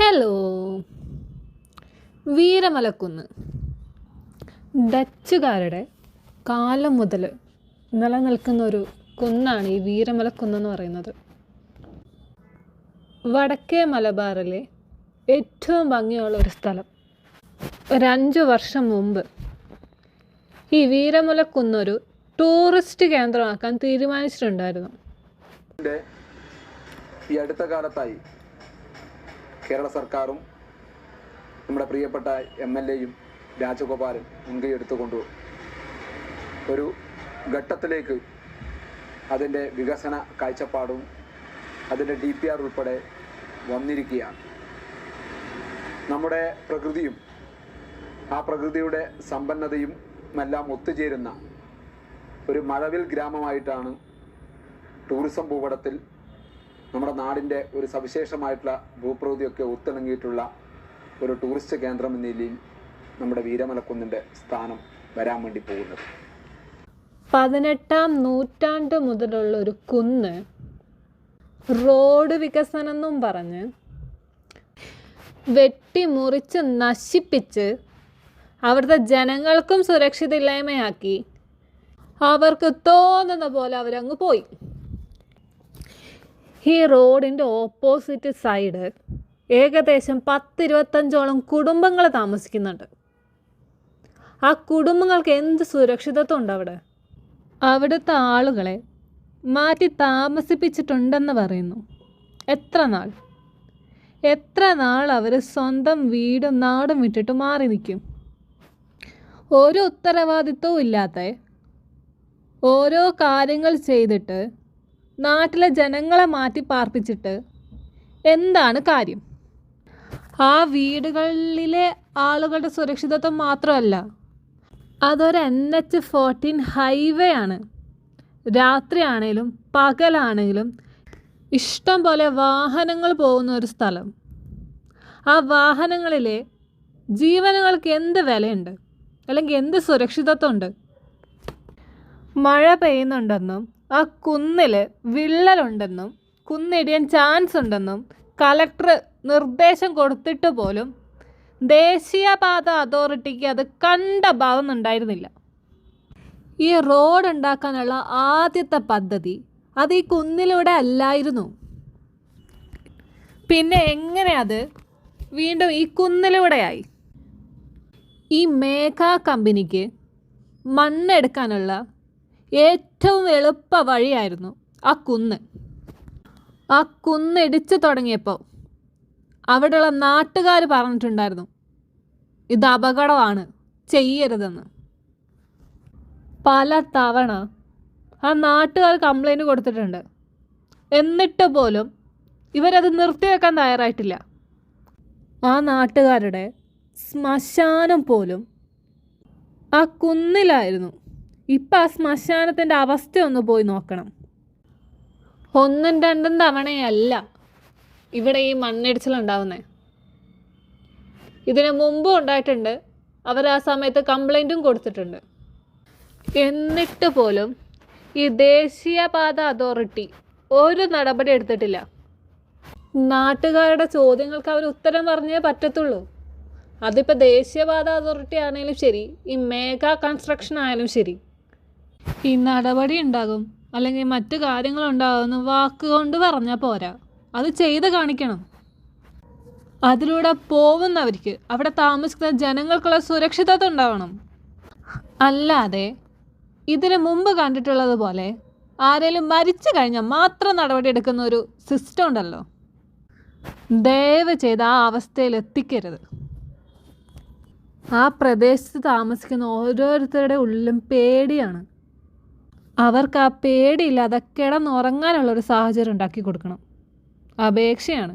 Hello Veeramalakunnu. ഡച്ചുകാരുടെ കാലം മുതൽ നിലനിൽക്കുന്ന ഒരു കുന്നാണ് ഈ വീരമലക്കുന്ന് എന്ന് പറയുന്നത്. വടക്കേ മലബാറിലെ ഏറ്റവും ഭംഗിയുള്ള ഒരു സ്ഥലം. ഒരഞ്ചു വർഷം മുമ്പ് ഈ വീരമലക്കുന്നൊരു ടൂറിസ്റ്റ് കേന്ദ്രമാക്കാൻ തീരുമാനിച്ചിട്ടുണ്ടായിരുന്നു. ഈ അടുത്ത കാലത്തായി കേരള സർക്കാരും നമ്മുടെ പ്രിയപ്പെട്ട എം എൽ എയും രാജഗോപാലൻ മുൻകൈ എടുത്തുകൊണ്ട് ഒരു ഘട്ടത്തിലേക്ക് അതിന്റെ വികസന കാഴ്ചപ്പാടും അതിന്റെ ഡി പി ആർ ഉൾപ്പെടെ വന്നിരിക്കുകയാണ്. നമ്മുടെ പ്രകൃതിയും ആ പ്രകൃതിയുടെ സമ്പന്നതയും എല്ലാം ഒത്തുചേരുന്ന ഒരു മഴവിൽ ഗ്രാമമായിട്ടാണ് ടൂറിസം ഭൂപടത്തിൽ നമ്മുടെ നാടിന്റെ ഒരു സവിശേഷമായിട്ടുള്ള ഭൂപ്രകൃതിയൊക്കെ ഒത്തിണങ്ങിയിട്ടുള്ള ഒരു ടൂറിസ്റ്റ് കേന്ദ്രം എന്ന നിലയിൽ നമ്മുടെ വീരമലക്കുന്നിന്റെ സ്ഥാനം വരാൻ വേണ്ടി പോകുന്നത്. പതിനെട്ടാം നൂറ്റാണ്ട് മുതലുള്ള ഒരു കുന്ന് റോഡ് വികസനം എന്നും പറഞ്ഞ് വെട്ടിമുറിച്ച് നശിപ്പിച്ച് അവിടുത്തെ ജനങ്ങൾക്കും സുരക്ഷിതയില്ലായ്മയാക്കി അവർക്ക് തോന്നുന്ന പോലെ അവരങ്ങ് പോയി. ഈ റോഡിന്റെ ഓപ്പോസിറ്റ് സൈഡ് ഏകദേശം പത്തിരുപത്തഞ്ചോളം കുടുംബങ്ങൾ താമസിക്കുന്നുണ്ട്. ആ കുടുംബങ്ങൾക്ക് എന്ത് സുരക്ഷിതത്വം ഉണ്ട് അവിടെ? അവിടുത്തെ ആളുകളെ മാറ്റി താമസിപ്പിച്ചിട്ടുണ്ടെന്ന് പറയുന്നു. എത്ര നാൾ? എത്ര നാൾ അവർ സ്വന്തം വീടും നാടും വിട്ടിട്ട് മാറി നിൽക്കും? ഒരു ഉത്തരവാദിത്വവും ഇല്ലാത്ത ഓരോ കാര്യങ്ങൾ ചെയ്തിട്ട് നാട്ടിലെ ജനങ്ങളെ മാറ്റി പാർപ്പിച്ചിട്ട് എന്താണ് കാര്യം? ആ വീടുകളിലെ ആളുകളുടെ സുരക്ഷിതത്വം മാത്രമല്ല അതൊരു എൻ എച്ച് ഫോർട്ടീൻ ഹൈവേ ആണ്. രാത്രിയാണേലും പകലാണെങ്കിലും ഇഷ്ടം പോലെ വാഹനങ്ങൾ പോകുന്ന ഒരു സ്ഥലം. ആ വാഹനങ്ങളിലെ ജീവനുകൾക്ക് എന്ത് വിലയുണ്ട്? അല്ലെങ്കിൽ എന്ത് സുരക്ഷിതത്വം ഉണ്ട് മഴ പെയ്യുന്നുണ്ടെന്നും ആ കുന്നിൽ വിള്ളലുണ്ടെന്നും കുന്നിടിയാൻ ചാൻസ് ഉണ്ടെന്നും കലക്ടർ നിർദ്ദേശം കൊടുത്തിട്ട് പോലും ദേശീയപാത അതോറിറ്റിക്ക് അത് കണ്ട ഭാവമൊന്നുണ്ടായിരുന്നില്ല ഈ റോഡ് ഉണ്ടാക്കാനുള്ള ആദ്യത്തെ പദ്ധതി അത് ഈ കുന്നിലൂടെ അല്ലായിരുന്നു. പിന്നെ എങ്ങനെ അത് വീണ്ടും ഈ കുന്നിലൂടെയായി? ഈ മേഘ കമ്പനിക്ക് മണ്ണെടുക്കാനുള്ള ഏറ്റവും എളുപ്പ വഴിയായിരുന്നു ആ കുന്ന്. ആ കുന്ന് ഇടിച്ചു തുടങ്ങിയപ്പോൾ അവിടെയുള്ള നാട്ടുകാർ പറഞ്ഞിട്ടുണ്ടായിരുന്നു ഇത് അപകടമാണ് ചെയ്യരുതെന്ന്. പല തവണ ആ നാട്ടുകാർ കംപ്ലൈന്റ് കൊടുത്തിട്ടുണ്ട്. എന്നിട്ട് പോലും ഇവരത് നിർത്തിവെക്കാൻ തയ്യാറായിട്ടില്ല. ആ നാട്ടുകാരുടെ ശ്മശാനം പോലും ആ കുന്നിലായിരുന്നു. ഇപ്പം ആ ശ്മശാനത്തിന്റെ അവസ്ഥ ഒന്ന് പോയി നോക്കണം. ഒന്നും രണ്ടും തവണയല്ല ഇവിടെ ഈ മണ്ണിടിച്ചിലുണ്ടാവുന്നത് ഇതിന് മുമ്പും ഉണ്ടായിട്ടുണ്ട്. അവർ ആ സമയത്ത് കംപ്ലൈന്റും കൊടുത്തിട്ടുണ്ട്. എന്നിട്ട് പോലും ഈ ദേശീയപാത അതോറിറ്റി ഒരു നടപടി എടുത്തിട്ടില്ല. നാട്ടുകാരുടെ ചോദ്യങ്ങൾക്ക് അവർ ഉത്തരം പറഞ്ഞേ പറ്റത്തുള്ളൂ. അതിപ്പോൾ ദേശീയപാത അതോറിറ്റി ആണെങ്കിലും ശരി ഈ മേഘ കൺസ്ട്രക്ഷൻ ആയാലും ശരി. ഈ നടപടി ഉണ്ടാകും. അല്ലെങ്കിൽ മറ്റു കാര്യങ്ങളുണ്ടാകുമെന്ന് വാക്കുകൊണ്ട് പറഞ്ഞാൽ പോരാ. അത് ചെയ്ത് കാണിക്കണം. അതിലൂടെ പോകുന്നവർക്ക് അവിടെ താമസിക്കുന്ന ജനങ്ങൾക്കുള്ള സുരക്ഷിതത്വം ഉണ്ടാവണം. അല്ലാതെ ഇതിനു മുമ്പ് കണ്ടിട്ടുള്ളതുപോലെ ആരെങ്കിലും മരിച്ചു കഴിഞ്ഞാൽ മാത്രം നടപടി എടുക്കുന്ന ഒരു സിസ്റ്റം ഉണ്ടല്ലോ. ദയവ് ചെയ്ത് ആ അവസ്ഥയിൽ എത്തിക്കരുത്. ആ പ്രദേശത്ത് താമസിക്കുന്ന ഓരോരുത്തരുടെ ഉള്ളിലും പേടിയാണ്. അവർക്ക് ആ പേടിയില്ലാതെ കിടന്നുറങ്ങാനുള്ളൊരു സാഹചര്യം ഉണ്ടാക്കി കൊടുക്കണം. അപേക്ഷയാണ്.